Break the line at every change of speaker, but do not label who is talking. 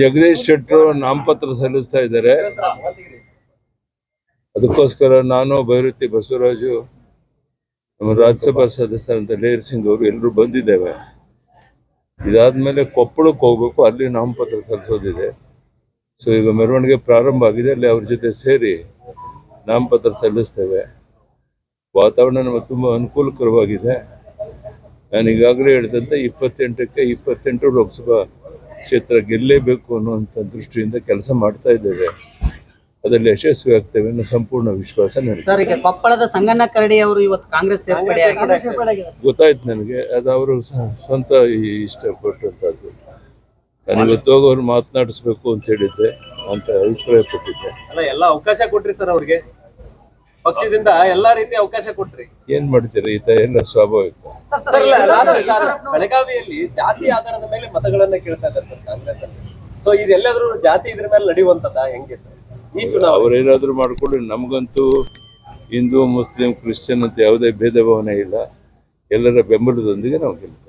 ಜಗದೀಶ್ ಶೆಟ್ಟರು ನಾಮಪತ್ರ ಸಲ್ಲಿಸ್ತಾ ಇದ್ದಾರೆ. ಅದಕ್ಕೋಸ್ಕರ ನಾನು ಭೈರತಿ ಬಸವರಾಜು, ನಮ್ಮ ರಾಜ್ಯಸಭಾ ಸದಸ್ಯರಂತ ಲೇರ್ ಸಿಂಗ್ ಅವರು ಎಲ್ಲರೂ ಬಂದಿದ್ದೇವೆ. ಇದಾದ್ಮೇಲೆ ಕೊಪ್ಪಳಕ್ಕೆ ಹೋಗ್ಬೇಕು, ಅಲ್ಲಿ ನಾಮಪತ್ರ ಸಲ್ಲಿಸೋದಿದೆ. ಸೊ ಈಗ ಮೆರವಣಿಗೆ ಪ್ರಾರಂಭ ಆಗಿದೆ, ಅಲ್ಲಿ ಅವ್ರ ಜೊತೆ ಸೇರಿ ನಾಮಪತ್ರ ಸಲ್ಲಿಸ್ತೇವೆ. ವಾತಾವರಣ ನಮಗೆ ತುಂಬ ಅನುಕೂಲಕರವಾಗಿದೆ. ನಾನು ಈಗಾಗಲೇ ಹೇಳಿದಂತೆ ಇಪ್ಪತ್ತೆಂಟಕ್ಕೆ ಇಪ್ಪತ್ತೆಂಟು ಲೋಕಸಭಾ ಕ್ಷೇತ್ರ ಗೆಲ್ಲಲೇಬೇಕು ಅನ್ನುವಂಥ ದೃಷ್ಟಿಯಿಂದ ಕೆಲಸ ಮಾಡ್ತಾ ಇದ್ದೇವೆ. ಅದರಲ್ಲಿ ಯಶಸ್ವಿ ಆಗ್ತೇವೆ ಅನ್ನೋ ಸಂಪೂರ್ಣ ವಿಶ್ವಾಸ ನನಗೆ
ಸರ್ ಈಗ ಕೊಪ್ಪಳದ ಸಂಗಣ್ಣ ಕರಡಿ ಅವರು ಇವತ್ತು ಕಾಂಗ್ರೆಸ್ ಸೇರ್ಪಡೆ
ಗೊತ್ತಾಯ್ತು ನನಗೆ ಅದು ಅವರು ಸ್ವಂತ ಈ- ಇಷ್ಟಪಟ್ಟಂಥದ್ದು. ನಾನು ಇವತ್ತು ಹೋಗೋರು ಮಾತನಾಡಿಸ್ಬೇಕು ಅಂತ ಹೇಳಿದ್ದೆ ಅಂತ ಅಭಿಪ್ರಾಯ ಪಟ್ಟಿದ್ದೆ
ಅಲ್ಲ ಎಲ್ಲ ಅವಕಾಶ ಕೊಟ್ರಿ ಸರ್ ಅವ್ರಿಗೆ. ಪಕ್ಷದಿಂದ ಎಲ್ಲಾ ರೀತಿ ಅವಕಾಶ ಕೊಟ್ರಿ.
ಏನ್ ಮಾಡ್ತೀರಿ? ಈತ ಏನ ಸ್ವಾಭಾವಿಕ?
ಸರ್ ಬೆಳಗಾವಿಯಲ್ಲಿ ಜಾತಿ ಆಧಾರದ ಮೇಲೆ ಮತಗಳನ್ನ ಕೇಳ್ತಾ ಇದ್ದಾರೆ ಸರ್ ಕಾಂಗ್ರೆಸ್ ಅಲ್ಲಿ. ಸೊ ಇದೆಲ್ಲಾದ್ರೂ ಜಾತಿ ಇದ್ರ ಮೇಲೆ ನಡೆಯುವಂತದ ಹೆಂಗೆ ಸರ್? ಈ ಚುನಾವಣೆ.
ಏನಾದ್ರು ಮಾಡ್ಕೊಳ್ಳಿ ನಮಗಂತೂ ಹಿಂದೂ ಮುಸ್ಲಿಂ ಕ್ರಿಶ್ಚಿಯನ್ ಅಂತ ಯಾವುದೇ ಭೇದ ಭಾವನೆ ಇಲ್ಲ. ಎಲ್ಲರ ಬೆಂಬಲದೊಂದಿಗೆ ನಾವು ಗೆಲ್ತೇವೆ.